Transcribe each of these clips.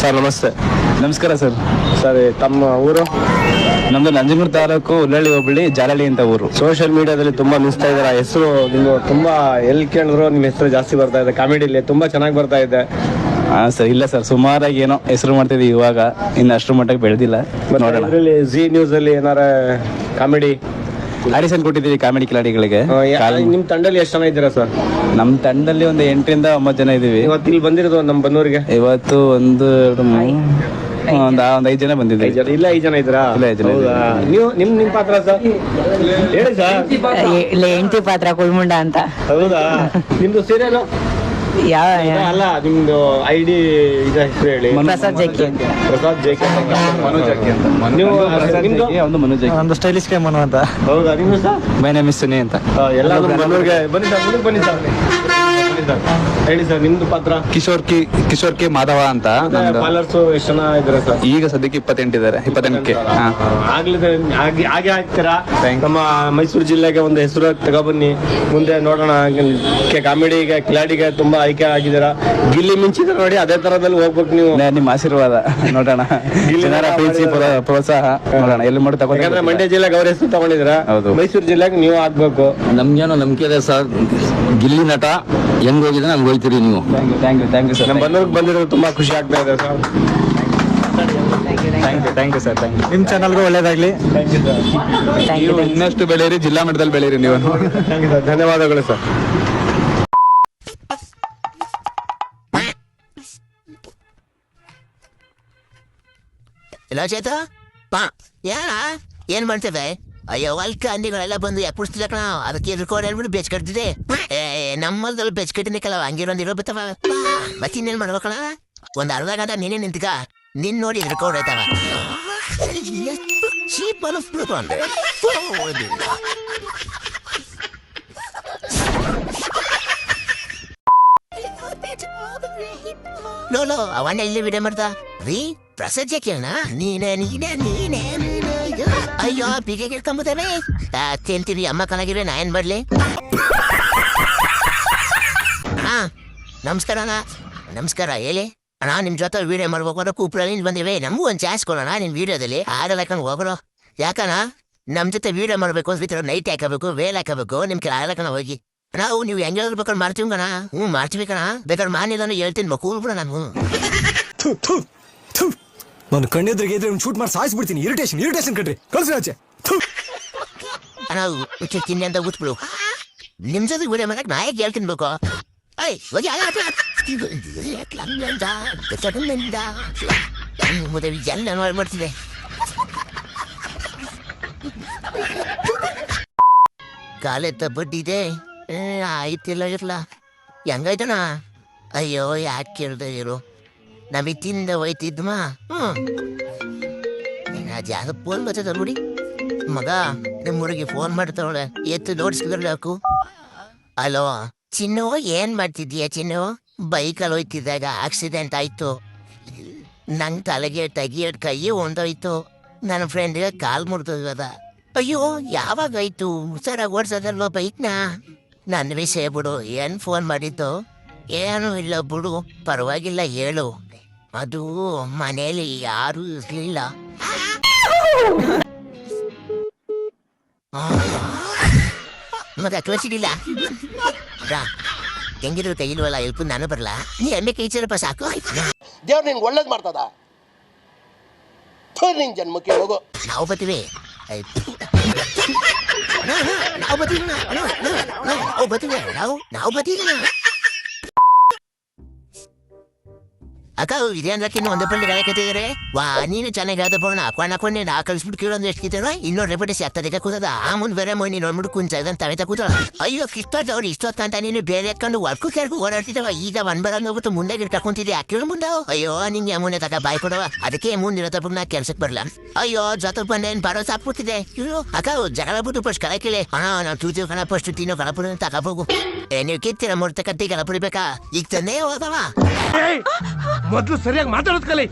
Sir ನಮಸ್ತೆ. ನಮಸ್ಕಾರ sir. Sir ತಮ್ಮ ಊರು? ನಮ್ದು ನಂಜನಗೂಡು ತಾಲೂಕು ಉಳ್ಳಳ್ಳಿ ಹೋಬಳಿ ಜಾಲಹಳ್ಳಿ ಅಂತ ಊರು. ಸೋಷಿಯಲ್ ಮೀಡಿಯಾದಲ್ಲಿ ತುಂಬಾ ಮಿಸ್ತಾ ಇದ್ದಾರೆ. ಹೆಸರು ನಿಮ್ಮ ತುಂಬಾ ಎಲ್ಲಿ ಕೇಳಿದ್ರು ನಿಮ್ಮ ಹೆಸರು ಜಾಸ್ತಿ ಬರ್ತಾ ಇದೆ. ಕಾಮಿಡಿಲಿ ತುಂಬಾ ಚೆನ್ನಾಗಿ ಬರ್ತಾ ಇದೆ. ಹಾ ಸರ್ ಇಲ್ಲ ಸರ್ ಸುಮಾರಾಗಿ ಏನೋ ಹೆಸರು ಮಾಡ್ತಿದ್ವಿ ಇವಾಗ. ಇನ್ನು ಅಷ್ಟರ ಮಟ್ಟಕ್ಕೆ ಬೆಳೆದಿಲ್ಲ. ನೋಡೋಣ. ಜಿ ನ್ಯೂಸ್ ಅಲ್ಲಿ ಏನಾರ ಕಾಮಿಡಿ ಆಡಿಷನ್ ಕೊಟ್ಟಿದ್ದೀವಿ ಕಾಮಿಡಿ ಕಿಲಾಡಿಗಳಿಗೆ? ನಿಮ್ ತಂಡದಲ್ಲಿ ಎಷ್ಟು ಜನ ಇದ್ದೀರಾ ಸರ್? ನಮ್ಮ ತಂಡದಲ್ಲಿ ಒಂದು ಎಂಟರಿಂದ ಒಂಬತ್ತು ಜನ ಇದೀವಿ ಇವತ್ತು ಇಲ್ಲಿ ಬಂದಿರೋದು ನಮ್ಮ ಬನ್ನೂರಿಗೆ? ಇವತ್ತು ಒಂದು ಎರಡು ಮೂರು ಒಂದು ಒಂದು ಐದು ಜನ ಬಂದಿದ್ದೀವಿ. ಐದ್ ಜನ. ಇಲ್ಲ ಐದು ಜನ ಇದ್ದೀರಾ? ಇಲ್ಲ, ಐದ್ ಜನ ಹೌದಾ? ನೀವು ನಿಮ್ ನಿಮ್ ಪಾತ್ರ ಸರ್? ಹೇಳಿ ಸರ್. ಇಲ್ಲ ಎಂಟಿ ಪಾತ್ರ ಕುಳ್ಮುಂಡ ಅಂತ. ಹೌದಾ? ನಿಮ್ದು ಸೀರಿಯಲ್ ಯಾವ ಅಲ್ಲ ನಿಮ್ದು ಐಡಿ ಡಿ ಇದೆ ಹೆಸರು ಹೇಳಿ. ಪ್ರಸಾದ್ ಜಕ್ಕಿ ಅಂತ. ಪ್ರಸಾದ್ ಜೆ ಕೆ ಮನೋಜ್ ಅಕ್ಕಿ ಅಂತ. ನೀವು ನಿಮ್ದು? ಒಂದು ಮನೋಜ್ ಅಕ್ಕಿ ಒಂದು ಸ್ಟೈಲಿಶ್ ಕೈ ಮನು ಅಂತ. ಹೌದಾ ನಿಮ್ಮ sir my name is Suni ಅಂತ. ಎಲ್ಲ ಬನ್ನಿ ಸರ್ ಬನ್ನಿ ಸರ್. ಹೇಳಿ ಸರ್ ನಿಮ್ದು ಪಾತ್ರ? ಕಿಶೋರ್ ಕಿ ಕಿಶೋರ್ ಕೆ ಮಾಧವ ಅಂತ ನಮ್ದು. ಪಾರ್ಲರ್ಸ್ ಎಷ್ಟು ಜನ ಇದ್ದಾರೆ ಸರ್? ಈಗ ಸದ್ಯಕ್ಕೆ ಇಪ್ಪತ್ತೆಂಟು ಇದ್ದಾರೆ ಇಪ್ಪತ್ತೆಂಟಕ್ಕೆ ಹಾ. ಆಗ್ಲಿದೆ ಹಾಗೆ ಹಾಗೆ ಹಾಕ್ತೀರಾ ನಮ್ಮ ಮೈಸೂರು ಜಿಲ್ಲೆಗೆ ಒಂದು ಹೆಸರು ತಗೊಬನ್ನಿ. ಮುಂದೆ ನೋಡೋಣ ಕಾಮಿಡಿ ಕಾಮಿಡಿಗೆ ಕಿಲಾಡಿಗೆ ತುಂಬಾ ಆಯ್ಕೆ ಆಗಿದ್ದೀರಾ? ಗಿಲ್ಲಿ ಮಿಂಚಿದ್ರೆ ನೋಡಿ ಅದೇ ತರದಲ್ಲಿ ಹೋಗ್ಬೇಕು ನೀವು. ನಿಮ್ ನಿಮ್ಮ ಆಶೀರ್ವಾದ. ನೋಡೋಣ. ಜನರ ಪ್ರೀತಿ ಪ್ರೋ- ಪ್ರೋತ್ಸಾಹ ನೋಡೋಣ. ಎಲ್ಲಿ ಮಾಡಿ ಯಾಕಂದ್ರೆ ತಗೊಂಡ್ರೆ ಮಂಡ್ಯ ಜಿಲ್ಲೆಗೆ ಅವ್ರ ಹೆಸರು ತಗೊಂಡಿದ್ದೀರಾ? ಹೌದು. ಮೈಸೂರು ಜಿಲ್ಲೆಗೆ ನೀವು ಆಗ್ಬೇಕು. ನಮ್ಗೇನು ನಂಬಿಕೆ ಇದೆ ಸರ್ ಗಿಲ್ಲಿ ನಟ ಹೆಂಗ್ ಹೋಗಿದ್ರೆ ಹಂಗ್ ಹೋಗ್ತೀರಿ ನೀವು. Thank you thank you sir ನಮ್ಮ ಬಂದವ್ರಿಗೆ ಬಂದಿರೋದು ತುಂಬಾ ಖುಷಿ ಆಗ್ತಾ ಇದೆ sir thank you thank you sir thank you ನಿಮ್ ಚಾನಲ್ಗೂ ಒಳ್ಳೇದಾಗ್ಲಿ. ನೀವು ಇನ್ನಷ್ಟು ಬೆಳೆಯಿರಿ ಜಿಲ್ಲಾ ಮಟ್ಟದಲ್ಲಿ ಬೆಳೆಯಿರಿ ನೀವು. ಧನ್ಯವಾದಗಳು ಸರ್ ಎಲ್ಲ ಚೇತ ಪಾ ಏನ್? ಮಾಡ್ತೇವೆ ಅಯ್ಯೋ ಅಲ್ಕ ಅಂದಿಗಳೆಲ್ಲ ಬಂದು ಯಾಕೆ ಕುಡಿಸ್ತಿಲ್ಲ ಕಣ? ಅದಕ್ಕೆ ರೆಕಾರ್ಡ್ ಹೇಳ್ಬಿಟ್ಟು ಬೆಚ್ ಕಟ್ಟಿದೆ ನಮ್ಮಲ್ದಲ್ಲಿ ಬೆಚ್ ಕಟ್ಟಿನಿ ಕಲ ಹಂಗಿರೋಂದು ಇರೋ ಬತ್ತವ. ಮತ್ತೆ ಇನ್ನೇನು ಮಾಡ್ಬೇಕು ಕಣ? ಒಂದು ಅರ್ಧ ಗಂಟೆ ನೀನೇ ನಿಂತಿಕ. ನಿನ್ ನೋಡಿ ಎದ್ರುಕೊಂಡು ಆಯ್ತವ. ಚೀಪ್ ಅನಿಸ್ಬಿಡ್ತು ಅಂದ್ರೆ. ಲೋ ಅವಣ್ಣ ಇಲ್ಲಿ ವಿಡಿಯೋ ಮಾಡ್ತಾ. ರೀ ಪ್ರಸಜ್ಜೆ ಕೇಳೋಣ ನೀನೇ, ನೀನೆ ನೀನೆ. ಅಯ್ಯೋ. ಬಿಗೆ ಅತ್ತೆ ಅಂತೀನಿ ಅಮ್ಮ ಕಣಗಿದ್ರೆ ನಾ ಏನ್ ಮಾಡ್ಲಿ? ಹಾ ನಮಸ್ಕಾರ ಅಣ್ಣ. ನಮಸ್ಕಾರ, ಹೇಳಿ. ಅಣ್ಣ, ನಿಮ್ ಜೊತೆ ವಿಡಿಯೋ ಮಾಡ್ಬೇಕಾದ್ರೆ ಕೂಪ್ರಲ್ಲಿ ಬಂದಿವೆ. ನಮಗೂ ಒಂದು ಚಾನ್ಸ್ ಕೊಡೋಣ ನಿಮ್ ವಿಡಿಯೋದಲ್ಲಿ. ಹಾಡಲ್ಲ ಹಾಕೊಂಡು ಹೋಗೋಣ ಯಾಕಣ್ಣ? ನಮ್ಮ ಜೊತೆ ವಿಡಿಯೋ ಮಾಡ್ಬೇಕು ಅಂದ್ರೆ ನೈಟ್ ಹಾಕಬೇಕು ವೇಲ್ ಹಾಕಬೇಕು, ನಿಮ್ ಕೆಲ ಹಾಡಕಣ ಹೋಗಿ. ನಾವು ನೀವು ಹೆಂಗಾದ್ರು ಬೇಕಾದ್ರೆ ಮಾಡ್ತೀವಿ ಕಣ ಹ್ಞೂ, ಮಾಡ್ತೀವಿ ಕಣ ಬೇಕಾದ್ರೆ ಮಾನಿಲ್ಲ ಹೇಳ್ತೀನಿ, ಮಕ್ಕಳು ಬಿಡ ನಾನು ನಾನು ಕಣ್ಣೆದ್ರಿಗೆ ಇದ್ರೆ ಶೂಟ್ ಮಾಡಿ ಸಾಯಿಸ್ಬಿಡ್ತೀನಿ. ಇರಿಟೇಷನ್ ಇರಿಟೇಷನ್ ಕಣ್ರಿ. ಕಳ್ಸಿ ಆಚೆ. ನಾವು ತಿನ್ನಿ ಅಂತ ಗೊತ್ಬಿಡು ನಿಮ್ ಜೊತೆ ವಿಡಿಯೋ ಮಾಡಕ್ ನಾ ಹೇಗೆ ಹೇಳ್ತೀನಿ ಬೇಕು ಐ ಕಾಲೆತ್ತ ಬಡ್ಡಿದೆ. ಆಯ್ತಿಲ್ಲ, ಇರ್ಲ. ಹೆಂಗಾಯ್ತಣ ಅಯ್ಯೋ, ಯಾಕೆ ಕೇಳ್ದೆ ಇರು ನಮಗೆ ತಿಂದ ಹೋಯ್ತಿದ್ಮ ಹ್ಞೂ ಜಾಗ ಯಾವ್ದು ಫೋನ್ ಬರ್ತದ ನೋಡಿ. ಮಗ ಊರಿಗೆ ಫೋನ್ ಮಾಡ್ತಾವಳೆ. ಎತ್ತು ನೋಡಿಸ್ಕಿದ್ರಲ್ಲ ಅಲೋ, ಚಿನ್ನು, ಏನ್ ಮಾಡ್ತಿದ್ದೀಯ ಚಿನ್ನು? ಬೈಕಲ್ಲಿ ಹೋಯ್ತಿದ್ದಾಗ ಆಕ್ಸಿಡೆಂಟ್ ಆಯ್ತು. ನಂಗೆ ತಲೆಗೆ ತೆಗಿಯೋದ್ ಕೈ ಒಂದೋಯ್ತು ನನ್ನ ಫ್ರೆಂಡ್ಗೆ ಕಾಲ್ ಮುರಿದೋದ ಅಯ್ಯೋ, ಯಾವಾಗ ಯಾವಾಗಾಯ್ತು ಹುಷಾರಾಗಿ ಬೈಕ್ ಬೈಕ್ನ? ನನ್ನ ವಿಷಯ ಬಿಡು, ಏನು ಫೋನ್ ಮಾಡಿದ್ದು? ಏನು ಇಲ್ಲ ಬಿಡು, ಪರವಾಗಿಲ್ಲ, ಹೇಳು. ಅದು ಮನೇಲಿ ಯಾರು ಇರ್ಲಿಲ್ಲ. ಮತ್ತೆ ತೋರಿಸಿದಿಲ್ಲ ಹೆಂಗಿದ್ರು ಕೈಲ್ವಲ್ಲ ಎಲ್ಪು ನಾನು ಬರಲ್ಲ ನೀ ಎಮ್ಮೆ ಕೈ ಚರಪ್ಪ ಸಾಕು. ದೇವ್ರು ನಿನ್ಗೆ ಒಳ್ಳೇದು ಮಾಡ್ತದ? ನಿನ್ ಜನ್ಮಕ್ಕೆ ಹೋಗು. ನಾವು ಬತ್ತೀವಿ ನಾವು ಬತ್ತೀವಿ ನಾವು ಬತ್ತೀವಿ ನಾವು ನಾವು ಬರ್ತೀವಿ. ಅಕ್ಕ ಇದೇನಕ್ಕೆ ಇನ್ನು ಒಂದೇ ಪಳ್ಳಿ ಗಾಯಕತ್ತಿದ್ದಾರೆ ವಾ, ನೀನು ಚೆನ್ನಾಗಿ ಹೇಳ್ದ ಪೋಣ ಹಾಕೊಂಡು ಹಾಕೊಂಡು ನಾ ಕಳಿಸ್ಬಿಟ್ಟು ಕೇಳೋದು ಎಷ್ಟು ಕಿತ್ತೇನೋ ಇನ್ನೊಂದು ರೆಪಟೇಸಿ ಆಗ್ತದೆ ಕೂತದ? ಆ ಮುಂದೆ ಬೇರೆ ಮೊಯ್ ನೀನು ನೋಡ್ಬಿಟ್ಟು ಕುಂಚ ಇದಂತ ತವೆತ ಕೂತ ಅಯ್ಯೋ ಇಷ್ಟೊತ್ತು ಅವ್ರು ಇಷ್ಟೊತ್ತು ಅಂತ ನೀನು ಬೇರೆ ಎತ್ಕೊಂಡು ವರ್ಕು ಕೇಳ್ಕು ಓಡಾಡ್ತಿದ್ದವ. ಈಗ ಒಂದ್ ಬರ ಹೋಗ್ಬಿಟ್ಟು ಮುಂದೆ ಗಿಟ್ಕೊಂತಿದ್ದೆ ಯಾಕೆ ಮುಂದೆ ಅಯ್ಯೋ, ನಿಂಗೆ ಅಮೂನೆ ತಕ ಬಾಯ್ ಕೊಡವ. ಅದಕ್ಕೆ ಮುಂದಿನ ತಪ್ಪ ನಾ ಕೆಲ್ಸಕ್ಕೆ ಬರಲ್ಲ ಅಯ್ಯೋ ಜೊತೆ ಬಂದೆ ಬಾರೋ ಸಾಕ್ಬಿಡ್ತಿದೆ ಇವ್ರು? ಅಕ್ಕ ಜಗಳ ಬಿಟ್ಟು ಫಸ್ಟ್ ಕಳ ಕೇಳಿ. ಅಣ್ಣ ನಾವು ತೂತೀವಿ ಕಣ ಫಸ್ಟ್ ತಿನ್ನೋ ಕಳಪುರ ತಗೋಬೋಗು ನೀವು ಕಿತ್ತಿರ ಮೂರ್ತ ಕತ್ತಿ ಕಳಪುರಿಬೇಕಾ ಈಗ ತಂದೆ ಹೋದವ. ಮೊದ್ಲು ಸರಿಯಾಗಿ ಮಾತಾಡೋದು ಕಲಿ.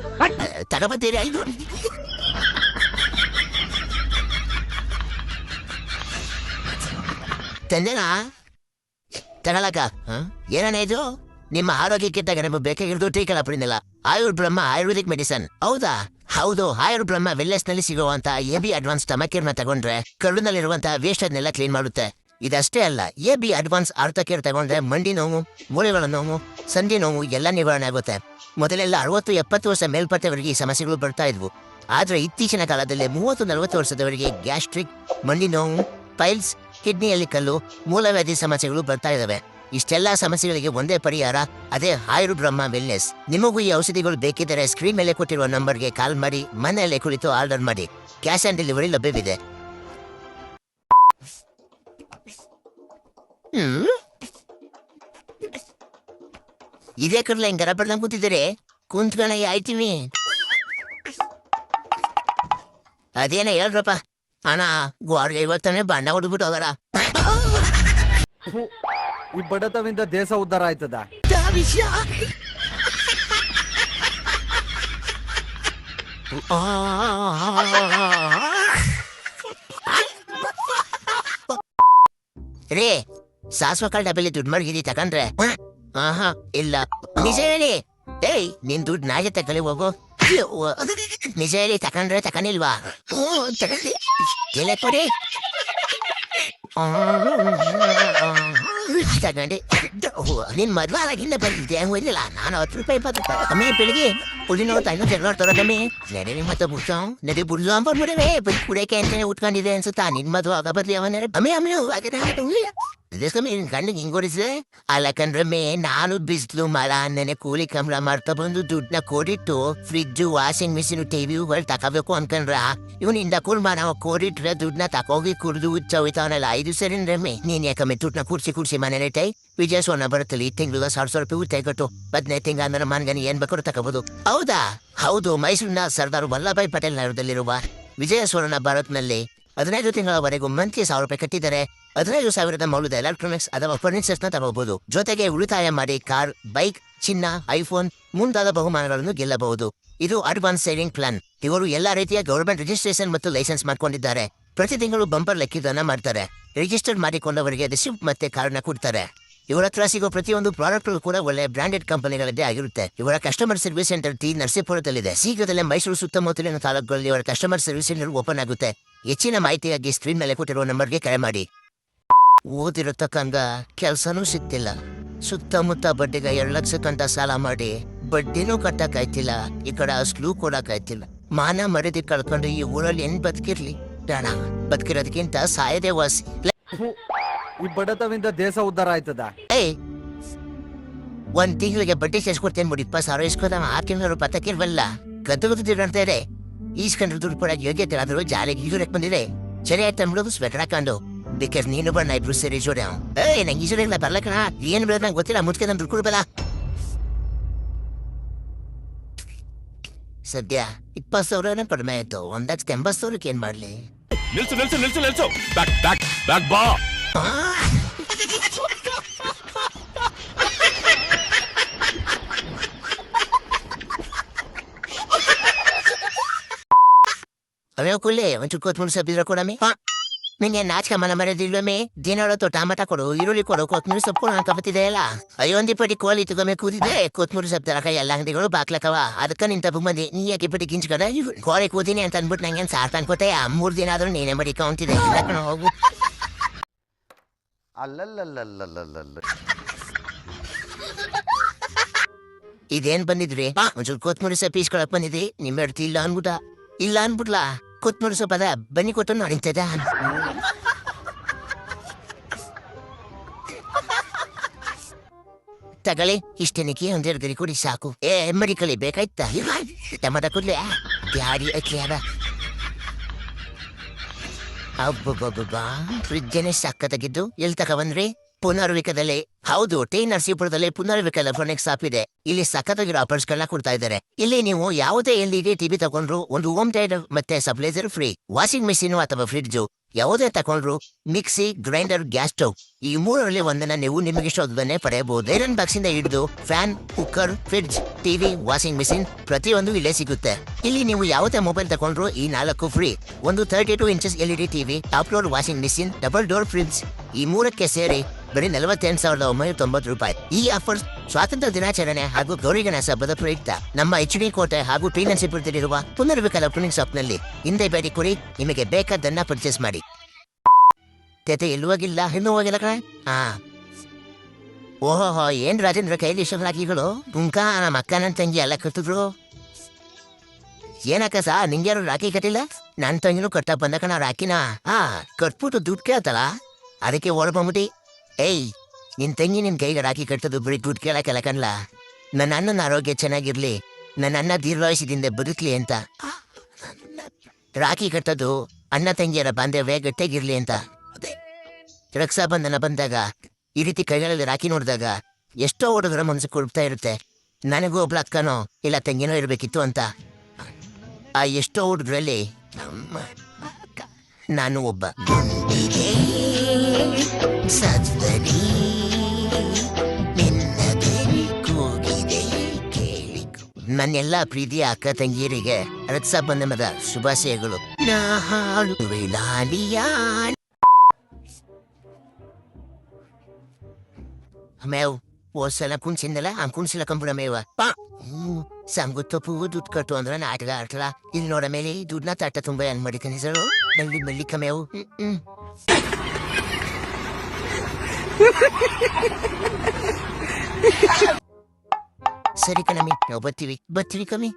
ತಗೋಬತ್ತೀರಿ ಐದು. ತಂದೆನಾ? ತಗೊಳಕ ಏನಾನ ಇದು? ನಿಮ್ಮ ಆರೋಗ್ಯಕ್ಕಿದ್ದಾಗ ನಮಗೆ ಬೇಕಾಗಿರೋದು ಟೀ ಕಳಪಡಿನಿಲ್ಲ ಆಯುರ್ ಬ್ರಹ್ಮ ಆಯುರ್ವೇದಿಕ್ ಮೆಡಿಸನ್. ಹೌದಾ? ಹೌದು ಆಯುರ್ ಬ್ರಹ್ಮ ವೆಲ್ನೆಸ್ನಲ್ಲಿ ಸಿಗುವಂತ ಎ ಬಿ ಅಡ್ವಾನ್ಸ್ ಟಮಕೇರ್ನ ತಗೊಂಡ್ರೆ ಕರುಳಿನಲ್ಲಿರುವಂತಹ ವೇಸ್ಟ್ ಅದನ್ನೆಲ್ಲ ಕ್ಲೀನ್ ಮಾಡುತ್ತೆ. ಇದಷ್ಟೇ ಅಲ್ಲ, A B advance ortho care ತಗೊಂಡ್ರೆ ಮಂಡಿ ನೋವು, ಮೂಳೆಗಳ ನೋವು ಸಂಧಿ ನೋವು ಎಲ್ಲ ನಿವಾರಣೆ ಆಗುತ್ತೆ. ಮೊದಲೆಲ್ಲ ಅರವತ್ತು, ಎಪ್ಪತ್ತು ವರ್ಷ ಮೇಲ್ಪಟ್ಟವರಿಗೆ ಈ ಸಮಸ್ಯೆಗಳು ಬರ್ತಾ ಇದ್ವು. ಆದರೆ ಇತ್ತೀಚಿನ ಕಾಲದಲ್ಲಿ ಮೂವತ್ತು, ನಲವತ್ತು ವರ್ಷದವರಿಗೆ ಗ್ಯಾಸ್ಟ್ರಿಕ್, ಮಂಡಿ ನೋವು, ಪೈಲ್ಸ್, ಕಿಡ್ನಿಯಲ್ಲಿ ಕಲ್ಲು, ಮೂಲವ್ಯಾಧಿ ಸಮಸ್ಯೆಗಳು ಬರ್ತಾ ಇದ್ದಾವೆ ಇಷ್ಟೆಲ್ಲ ಸಮಸ್ಯೆಗಳಿಗೆ ಒಂದೇ ಪರಿಹಾರ, ಅದೇ ಹಾಯು ಬ್ರಹ್ಮ ವೆಲ್ನೆಸ್ ನಿಮಗೂ ಈ ಔಷಧಿಗಳು ಬೇಕಿದ್ದರೆ ಸ್ಕ್ರೀನ್ ಮೇಲೆ ಕೊಟ್ಟಿರುವ ನಂಬರ್ಗೆ ಕಾಲ್ ಮಾಡಿ, ಮನೆಯಲ್ಲೇ ಕುಳಿತು ಆರ್ಡರ್ ಮಾಡಿ. ಕ್ಯಾಶ್ ಆನ್ ಡೆಲಿವರಿ ಲಭ್ಯವಿದೆ? ಇದೇ ಕರ್ಲ ಹಿಂಗೆ ಬರ್ದಂಗ್ ಕೂತಿದ್ದೀರಿ? ಕುಂತ್ಕಣ ಆಯ್ತೀವಿ ಅದೇನ ಹೇಳ್ರಪ್ಪ. ಅಣ್ಣ ಗೋರ್ಗೆ ಇವತ್ತಾನೆ ಬಣ್ಣ ಹೊಡ್ಬಿಟ್ಟು ಹೋಗರ. ಈ ಬಡತವಿಂದ ದೇಶ ಉದ್ಧಾರ ಆಯ್ತದ? ರೇ ಸಾಸ್ವ ಕಾಳು ಡಬ್ಬಲಿ ದುಡ್ಡು ಮಡಗಿದಿ ತಕಂಡ್ರೆ. ಆಹಾ ಇಲ್ಲ ನಿಜ ಹೇಳಿ ಏಯ್ ನಿನ್ ದುಡ್ಡು ನಾಳೆ ತಗೊಳ್ಳಿ ಹೋಗು ಯವ್ವ. ನಿಜ ಹೇಳಿ ತಕೊಂಡ್ರೆ ತಕೊಂಡಿಲ್ವಾ ಹ್ಞೂ ತಗೊಂಡಿ ಎಲ್ಲ ಕೊಡಿ ತಗೊಂಡಿ ನಿನ್ ಮದ್ವೆ ಆಗಿಂದ ಬಂದಿದ್ದೆ ಹಂಗ ಒಯ್ಲಿಲ್ಲ ನಾನು ಹತ್ತು ರೂಪಾಯಿ ಇಪ್ಪತ್ತು ರೂಪಾಯಿ ಕಮ್ಮಿ ಬೆಳಿಗ್ಗೆ ಪುಲಿನ ಐನೂರು ಜಗಳ ತರೋ ಕಮ್ಮಿ ನಡಿ ಮತ್ತೆ ಬುಡ್ಸೋ ನದಿ ಬುಡ್ಸೋ ಅಂಬರ್ಬಿಡವೆ ಬರೀ ಕುಡಿಯಕ್ಕೆ ಅಂತಾನೆ ಉಟ್ಕೊಂಡಿದೆ ಅನ್ಸುತ್ತಾ ನಿನ್ ಮದ್ವೆ ಆಗ ಬದ್ಲಿ ಅವನ ಅಮ್ಮಿ ಅಮ್ಮಿ ನಿನ್ ಕಣ್ಣಿಗೆ ಹಿಂಗೊಡಿಸಿದೆ ಅಲ್ಲ ಕಣ್ರಮ್ಮೆ ನಾನು ಬಿಸಿಲು ಮರ ನೆನೆ ಕೂಲಿ ಕಂಬಳ ಮಾಡ್ತಾ ಬಂದು ದುಡ್ಡನ್ನ ಕೊಡಿಟ್ಟು ಫ್ರಿಜ್ಜು ವಾಷಿಂಗ್ ಮಿಷಿನ್ ಟಿವಿಗಳು ತಗೋಬೇಕು ಅನ್ಕಂಡ್ರ ಇವನಿಂದ ಕುರ್ಮ ನಾವು ಕೋರಿಟ್ರೆ ದುಡ್ಡನ್ನ ತಕೋಗಿ ಕುಡ್ದು ಹುಚ್ಚೋಯ್ತಾವನಲ್ಲ ಐದು ಸರಿ ರಮ್ಮೆ ನೀನ್ ಯಾಕಮ್ಮೆ ದುಡ್ಡನ್ನ ಕುಡ್ಸಿ ಕುಡ್ಸಿ ಮನೇಲಿ ಟೈ ವಿಜಯ ಸೋನ ಬರುತ್ತಲ್ಲಿ ಈ ತಿಂಗಳು ಸಾವಿರ ಸಾವಿರ ರೂಪಾಯಿ ಉತ್ತೆ ಕಟ್ಟು ಹದಿನೈದು ತಿಂಗಳ ಅಂದ್ರೆ ಮನ್ಗನಿ ಏನ್ ಬೇಕಾದ್ರೂ ತಗೋಬಹುದು ಹೌದಾ ಹೌದು ಮೈಸೂರಿನ ಸರ್ದಾರ್ ವಲ್ಲಭಾಯ್ ಪಟೇಲ್ ನಗರದಲ್ಲಿರುವ ವಿಜಯ ಸೋನ ಭಾರತ್ನಲ್ಲಿ ಹದಿನೈದು ತಿಂಗಳವರೆಗೂ ಮಂತ್ಲಿ ಸಾವಿರ ರೂಪಾಯಿ ಕಟ್ಟಿದರೆ ಹದಿನೈದು ಸಾವಿರದ ಮೌಲ್ಯದ ಎಲೆಕ್ಟ್ರಾನಿಕ್ಸ್ ಅಥವಾ ಫರ್ನಿಚರ್ಸ್ನ ತಗೋಬಹುದು. ಜೊತೆಗೆ ಉಳಿತಾಯ ಮಾಡಿ ಕಾರ್ ಬೈಕ್ ಚಿನ್ನ ಐಫೋನ್ ಮುಂತಾದ ಬಹುಮಾನಗಳನ್ನು ಗೆಲ್ಲಬಹುದು. ಇದು ಅಡ್ವಾನ್ಸ್ ಸೇವಿಂಗ್ ಪ್ಲಾನ್ ಇವರು ಎಲ್ಲಾ ರೀತಿಯ ಗವರ್ಮೆಂಟ್ ರಿಜಿಸ್ಟ್ರೇಷನ್ ಮತ್ತು ಲೈಸೆನ್ಸ್ ಮಾಡ್ಕೊಂಡಿದ್ದಾರೆ. ಪ್ರತಿ ತಿಂಗಳು ಬಂಪರ್ ಲೆಕ್ಕಿದನ್ನ ಮಾಡ್ತಾರೆ. ರಿಜಿಸ್ಟರ್ ಮಾಡಿಕೊಂಡವರಿಗೆ ರಿಸಿಪ್ಟ್ ಮತ್ತೆ ಕಾರ್ಡ್ನ ಕೊಡ್ತಾರೆ. ಇವರ ಹತ್ರ ಸಿಗೋ ಪ್ರತಿಯೊಂದು ಪ್ರಾಡಕ್ಟ್ ಕೂಡ ಒಳ್ಳೆ ಬ್ರಾಂಡೆಡ್ ಕಂಪನಿಗಳದ್ದೇ ಆಗಿರುತ್ತೆ. ಇವರ ಕಸ್ಟಮರ್ ಸರ್ವಿಸ್ ಸೆಂಟರ್ ಟಿ ನರಸೀಪುರದಲ್ಲಿದೆ. ಶೀಘ್ರದಲ್ಲೇ ಮೈಸೂರು ಸುತ್ತಮುತ್ತಲಿನ ತಾಲೂಕುಗಳಲ್ಲಿ ಇವರ ಕಸ್ಟಮರ್ ಸರ್ವಿಸ್ ಸೆಂಟರ್ ಓಪನ್ ಆಗುತ್ತೆ. ಹೆಚ್ಚಿನ ಮಾಹಿತಿಯಾಗಿ ಸ್ಕ್ರೀನ್ ಮೇಲೆ ಕೊಟ್ಟಿರುವ ನಂಬರ್ಗೆ ಕರೆ ಮಾಡಿ. ಓದಿರತಕ್ಕಂಗ ಕೆಲಸನೂ ಸಿಗ್ತಿಲ್ಲ. ಸುತ್ತಮುತ್ತ ಬಡ್ಡಿಗೆ ಎರಡು ಲಕ್ಷಕ್ಕಂತ ಸಾಲ ಮಾಡಿ ಬಡ್ಡಿನೂ ಕಟ್ಟಕ್ಕಾಯ್ತಿಲ್ಲ ಈ ಕಡೆ ಅಸ್ಲು ಕೊಡಕ್ಕಾಯ್ತಿಲ್ಲ ಮಾನ ಮರದಿ ಕಳ್ಕೊಂಡು ಈ ಊರಲ್ಲಿ ಏನ್ ಬದುಕಿರ್ಲಿ? ಬದುಕಿರೋದಕ್ಕಿಂತ ಸಾಯದೆ ವಾಸಿ. ಈ ಬಡತವಿಂದ ದೇಶ ಉದ್ಧಾರ ಆಯ್ತದ? ಏಯ್ ಒಂದ್ ತಿಂಗಳಿಗೆ ಬಡ್ಡಿ ಸೇರಿಸ್ಕೊಡ್ತೇನೆ ಬಿಡಿ ಇಪ್ಪತ್ತು ಸಾವಿರ ಇಸ್ಕೊತಾವ ಆರು ತಿಂಗಳು ಪತ್ತಕ್ಕಿಲ್ವಲ್ಲ ಗದ್ದು ಗದ್ದು ತಿರ್ಗಾಡ್ತಾರೆ ಈಸ್ಕೊಂಡ್ರೆ ದುಡ್ಡು ಕೊಡೋ ಯೋಗ್ಯತೆ ಆದ್ರೂ ಜಾಲಿಗೆ ಈಜುರಕ್ ಬಂದಿದೆ. ಸರಿ ಆಯ್ತು ಅಂದ್ಬಿಡೋದು ಸ್ವೆಟರ್ ಹಾಕೊಂಡು. ಬೇಕಾದ್ರೆ ನೀನು ಬಣ್ಣ ಇಬ್ರು ಸೇರಿ ಜೋಡಿ ಏಯ್ ನಂಗೆ ಈಜುರಿಲ್ಲ ಬರ್ಲಕಣ ಏನ್ ಬಿಡೋದು ನಂಗೆ ಗೊತ್ತಿಲ್ಲ. ಮುಚ್ಕೆ ನಾನು ದುಡ್ಡು ಕೊಡ್ಬೇಡ. ಸದ್ಯ ಇಪ್ಪತ್ತು ಸಾವಿರ ಕಡಿಮೆ ಆಯ್ತು. ಒಂದ್ ಲಕ್ಷದ ಎಂಬತ್ತು ಸಾವಿರಕ್ಕೆ ಏನ್ ಮಾಡ್ಲಿ? ನಿಲ್ಸು ನಿಲ್ಸು ನಿಲ್ಸು ನಿಲ್ಸು. ಬ್ಯಾಕ್ ಬ್ಯಾಕ್ ಬ್ಯಾಕ್ ಬಾ. ಅವೇ ಒಂಚೂರು ಕೊತ್ಮೂರು ಸಬ್ಬಿದ್ರೆ ಕೊಡಮೆ ನಿನ್ನೆ ನಾಚಿಕೆ ಮನ ಮರದಿಲ್ವಮೆ ದಿನೊಳತ್ತು ಟಮಾಟ ಕೊಡು ಈರುಳ್ಳಿ ಕೊಡು ಕೊತ್ಮೂರಿ ಸೊಪ್ಪು ಹಾಕಬತ್ತಿದೆ ಅಲ್ಲ ಅಯ್ಯೊಂದಿ ಪಟ್ಟಿ ಕೋಲಿ ತಗೊಮ್ಮೆ ಕೂದಿದೆ ಕೊತ್ಮೂರಿ ಸೊಪ್ಪು ಕೈ ಎಲ್ಲ ಅಂಗಡಿಗಳು ಬಾಕ್ಲಕವ ಅದಕ್ಕೆ ನಿನ್ ತಪ್ಪು ಬಂದಿ ನೀ ಯಾಕೆ ಪಟ್ಟಿ ಗಿಂಚ್ಕಡ ಕೋರೆ ಕೂತೀನಿ ಅಂತ ಅಂದ್ಬಿಟ್ಟು ನಂಗೆ ಸಾರ್ ತಂದ್ಕೊತೆ ಮೂರ್ ದಿನ ಆದ್ರೂ ನೀನೇ ಮಡಿ ಕೌಂತಿದೆ ಹೋಗು ಅಲ್ಲಲ್ಲಲ್ಲಲ್ಲಲ್ಲಲ್ಲ ಇದೇನ್ ಬಂದಿದ್ರಿ? ಒಂಚೂರು ಕೊತ್ಮುರಿ ಸೊಪ್ಪು ಇಸ್ಕೊಳಕ್ ಬಂದಿದ್ರಿ. ನಿಮ್ಮ ಹೆಡ್ತಿ ಇಲ್ಲ ಅನ್ಬಿಟ ಇಲ್ಲ ಅನ್ಬಿಟ್ಲ? ಕೊತ್ಮುರಿ ಸೊಪ್ಪು ಬನ್ನಿ ಕೊಟ್ಟು ನಡೀತದ ತಗಳಿ ಇಷ್ಟೇನಕ್ಕೆ ಒಂದೆರಡು ಗರಿ ಕುಡಿ ಸಾಕು. ಏ, ಮರಿ ಕಲಿ ಬೇಕಾಯ್ತಾ? ಟಮಾಟ ಕೊಡ್ಲಿ. ಯಾರಿ ಐತ್ಲಿ ಅದ. ಅಬ್ಬಬ್ಬಬ್ಬ ಫ್ರಿಜ್ಜನೆ ಸಕ್ಕತ್ತಾಗಿದ್ದು ಎಲ್ಲಿ ತಕ ಬಂದ್ರಿ ಪುನರ್ವಿಕದಲ್ಲಿ. ಹೌದು ಟಿ ನರಸೀಪುರದಲ್ಲಿ ಪುನರ್ವಿಕ ಎಲೆಕ್ಟ್ರಾನಿಕ್ ಶಾಪ್ ಇದೆ. ಇಲ್ಲಿ ಸಖತ್ತಾಗಿರೋ ಆಫರ್ಸ್ ಗಳನ್ನ ಕೊಡ್ತಾ ಇದ್ದಾರೆ. ಇಲ್ಲಿ ನೀವು ಯಾವುದೇ ಎಲ್ ಇ ಟಿವಿ ತಗೊಂಡ್ರು ಒಂದು ಓಮ್ ಥಿಯೇಟರ್ ಮತ್ತೆ ಸಪ್ಲೈಸರ್ ಫ್ರೀ. ವಾಷಿಂಗ್ ಮೆಷಿನ್ ಅಥವಾ ಫ್ರಿಡ್ಜ್. ಯಾವುದೇ ತಗೊಂಡ್ರು ಮಿಕ್ಸಿ, ಗ್ರೈಂಡರ್, ಗ್ಯಾಸ್ ಸ್ಟವ್, ಈ ಮೂರರಲ್ಲಿ ಒಂದನ್ನ ನೀವು ನಿಮಗೆ ಇಷ್ಟೊಂದನ್ನೇ ಪಡೆಯಬಹುದು. ಐರನ್ ಬಾಕ್ಸ್ ಇಂದ ಹಿಡಿದು fan, cooker, fridge, TV, washing machine ಪ್ರತಿಯೊಂದು ಇಲ್ಲೇ ಸಿಗುತ್ತೆ. ಇಲ್ಲಿ ನೀವು ಯಾವುದೇ ಮೊಬೈಲ್ ತಗೊಂಡ್ರು ಈ ನಾಲ್ಕು ಫ್ರೀ. ಒಂದು thirty two inches L E TV, top load washing machine, double door fridge ಈ ಮೂರಕ್ಕೆ ಸೇರಿ ಬರೀ ನಲವತ್ತೆಂಟು ಸಾವಿರದ ಒಂಬೈನೂರ ತೊಂಬತ್ತು ರೂಪಾಯಿ. ಈ ಆಫರ್ಸ್ ಸ್ವಾತಂತ್ರ್ಯ ದಿನಾಚರಣೆ ಹಾಗೂ ಗೌರಿ ಗಣೇಶ ಹಬ್ಬದ ಪ್ರಯುಕ್ತ ನಮ್ಮ ಎಚ್ ಡಿ ಕೋಟೆ ಹಾಗೂ ಟಿ ನರಸೀಪುರದಲ್ಲಿರುವ ಪುನರ್ವಿಕಲ ಎಲೆಕ್ಟ್ರಾನಿಕ್ ಶಾಪ್ನಲ್ಲಿ ಹಿಂದೆ ಬೇಡಿ ಕುರಿ ನಿಮಗೆ ಬೇಕಾದನ್ನ ಪರ್ಚೇಸ್ ಮಾಡಿ. ತೆತೆ ಹೋಗಿಲ್ಲ ಇನ್ನೂ ಹೋಗಿಲ್ಲ ಕಣ. ಹಾ. ಓಹೋ ಏನ್ ರಾಜೇಂದ್ರ ಕೈಲಿ ರಾಖಿಗಳು ಗುಂಕ ನಮ್ಮ ಅಕ್ಕ ನನ್ನ ತಂಗಿ ಎಲ್ಲ ಕಟ್ಟಿದ್ರು. ಏನಕ್ಕ ಸಾ, ನಿಂಗ್ಯಾರು ರಾಖಿ ಕಟ್ಟಿಲ್ಲ? ನನ್ನ ತಂಗಿನೂ ಕಟ್ಟ ಬಂದ ಕಣ ರಾಖಿನ. ಆ ಕಟ್ಬಿಟ್ಟು ದುಡ್ಡು ಕೇಳ್ತಲ್ಲ ಅದಕ್ಕೆ ಓಡ್ಬಂಬಿಟ್ಟಿ ಏಯ್ ನಿನ್ ತಂಗಿ ನಿನ್ ಕೈಗೆ ರಾಖಿ ಕಟ್ಟೋದು ಬರೀ ದುಡ್ಡು ಕೇಳಕ್ಕೆಲ್ಲ ಕಣ್ಲ? ನನ್ನ ಅಣ್ಣನ ಆರೋಗ್ಯ ಚೆನ್ನಾಗಿರ್ಲಿ ನನ್ನ ಅಣ್ಣ ದೀರ್ಘಾಯುಷದಿಂದ ಬದುಕ್ಲಿ ಅಂತ. ರಾಖಿ ಕಟ್ಟೋದು ಅಣ್ಣ ತಂಗಿಯರ ಬಾಂಧವ್ಯ ಗಟ್ಟಿಯಾಗಿರ್ಲಿ ಅಂತ. ರಕ್ಷಾಬಂಧನ ಬಂದಾಗ, ಈ ರೀತಿ ಕೈಗಳಲ್ಲಿ ರಾಖಿ ನೋಡಿದಾಗ ಎಷ್ಟೋ ಹುಡುಗರ ಮನಸ್ಸು ಕೊಡ್ತಾ ಇರುತ್ತೆ. ನನಗೂ ಒಬ್ಳ ಅಕ್ಕನೋ ಇಲ್ಲ ತಂಗಿನೋ ಇರಬೇಕಿತ್ತು ಅಂತ. ಆ ಎಷ್ಟೋ ಹುಡುಗರಲ್ಲಿ ನಾನು ಒಬ್ಬ. ನನ್ನೆಲ್ಲ ಪ್ರೀತಿಯ ಅಕ್ಕ ತಂಗಿಯರಿಗೆ ರಕ್ಷಾಬಂಧನದ ಶುಭಾಶಯಗಳು ನಾ ಹಾಡುವೆ ಲಾಲಿಯಾ ಮೇವ್ ಓದ್ಸಲ ಕುಣ್ಸಿಂದಲ್ಲ ಹಂಗ್ ಕುಣ್ಸಿಲ್ಲ ಕಂಬಿಡ ಮೇವ. ಸಂಗುತ್ತ ಪೂವು ದುಡ್ಡು ಕಟ್ಟು ಅಂದ್ರೆ ನಾಟಕ ಆಟಲ ಇಲ್ಲಿ ನೋಡ ಮೇಲೆ ದುಡ್ಡನ್ನ ತಟ್ಟ ತುಂಬ ಏನ್ ಮಾಡಿಕನಿ ಸರ್ನಲ್ಲಿ ಮಲ್ಲಿಕ ಕಮೇವು ಹ್ಮ್, ಹ್ಮ್. ಸರಿ ಕಣಮಿ ನಾವು ಬರ್ತೀವಿ. ಬರ್ತೀವಿ ಕಮ್ಮಿ.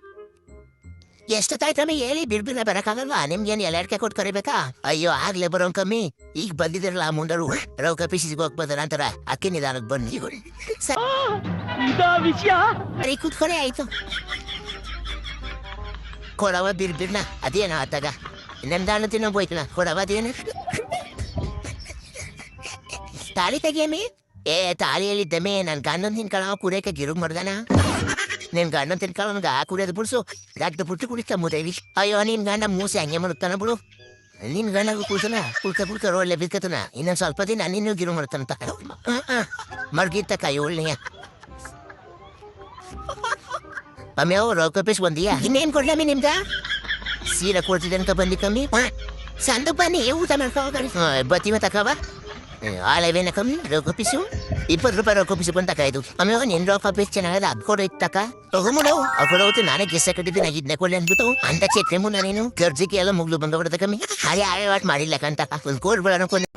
ಎಷ್ಟೊತ್ತಾಯ್ತಮ್ಮಿ ಹೇಳಿ ಬಿಡ್ಬಿಲ್ಲ ಬರೋಕ್ಕಾಗಲ್ವಾ? ನಿಮ್ಗೇನು ಎಲ್ಲಾಡ್ಕೆ ಕೊಟ್ಟು ಕರಿಬೇಕಾ? ಅಯ್ಯೋ ಆಗ್ಲೇ ಬರೋ ಕಮ್ಮಿ. ಈಗ ಬಂದಿದಿರಲ್ಲ ಆ ಮುಂದರು ರೌಕ ಪಿಸಿಗೆ ಹೋಗ್ಬೋದಲ್ಲ ಅಂತಾರ ಅಕ್ಕಿ ನಿಧಾನಕ್ಕೆ ಬನ್ನಿ. ಸರಿ ಕೂತ್ಕೊಳೆ ಆಯ್ತು. ಕೊಡವ ಬಿರ್ ಬಿರ್ನ ಅದೇನ ಆತಾಗ. ನಮ್ದಾಣ ತಿನ್ನೋ ಹೋಯ್ತನ ಕೊಡವ ಅದೇನು? ತಾಳಿ ತೆಗಿಯಮ್ಮಿ ಏ ತಾಳಿಯಲ್ಲಿ ದಮೆ. ನನ್ ಗಂಡನ್ ತಿನ್ಕೊಳ್ಳೋ ಕುಡಿಯಕ್ಕೆ ಗಿರುಗ್ ಮಾಡ್ದಾನ ನಿನ್ ಗಂಡನ್ ಆ ಕುಡಿಯೋದು ಬಿಡ್ಸು ದಡ್ಡ ಬಿಟ್ಟು ಕುಡಿತ ಮುದೇವಿ ಅಯ್ಯೋ ನಿನ್ ಗಂಡ ಮೂಸೆ ಹಂಗೆ ಮಾಡುತ್ತಾನ ಬಿಡು ನಿನ್ ಗಂಡ ಕುಡ್ಸನ ಕುಡ್ಕ ಕುಡ್ಕ ಒಳ್ಳೆ ಬಿಕ್ಕತನ ಇನ್ನೊಂದು ಸ್ವಲ್ಪ ದಿನ ನಿನ್ನೂ ಗಿರು ಮಾಡ್ತಾನಂತ ಮಡ್ಗಿತ್ತ ಕಾಯಿ ಒಳ್ಳೆಯ ಅಮ್ಯಾವ ರೊಕ್ಕ ಪೀಸ್ ಬಂದಿಯಾ ಇನ್ನೇನ್ ಕೊಡ್ಲಮ್ಮಿ ನಿಮ್ದ ಸೀರೆ ಕೊಡ್ತಿದ್ದೆ ಅಂತ ಬಂದಿ ಕಮ್ಮಿ ಸಂದು ಬನ್ನಿ ಊಟ ಮಾಡ್ಕೋ ಬತ್ತೀವ ತಕವ ಆಳವೇನ ಕಮ್ಮಿ ರೊಕ್ಕ ಪೀಸು ಇಪ್ಪತ್ತು ರೂಪಾಯಿ ರೊಕ್ಕ ಪೀಸು ಬಂದ ಕಾಯ್ದು ಆಮೇಲೆ ನಿನ್ ರೊಕ್ಕ ಪೀಸ್ ಚೆನ್ನಾಗಲ್ಲ ಅದು ಕೊಡು ಇತ್ತಕ ತಗೊಂಬಿಡು ಅವ್ರು ಹೋಗ್ತು ನಾನೇ ಗೆಸ್ಸ ಕಟ್ಟಿದ್ದೀನಿ ಇದನ್ನ ಕೊಡ್ಲಿ ಅಂದ್ಬಿಟ್ಟು ಅಂತ ಚೇತ್ರೆ ಮುನ್ನ ನೀನು ಗರ್ಜಿಗೆ ಎಲ್ಲ ಮುಗ್ಲು ಬಂದ ಕಮ್ಮಿ ಹಾಗೆ ಆಳೆ ಮಾಡಿಲ್ಲ ಕಂತ ಒಂದು ಕೋಡ್ ಬೇಡ ಅನ್ಕೊಂಡು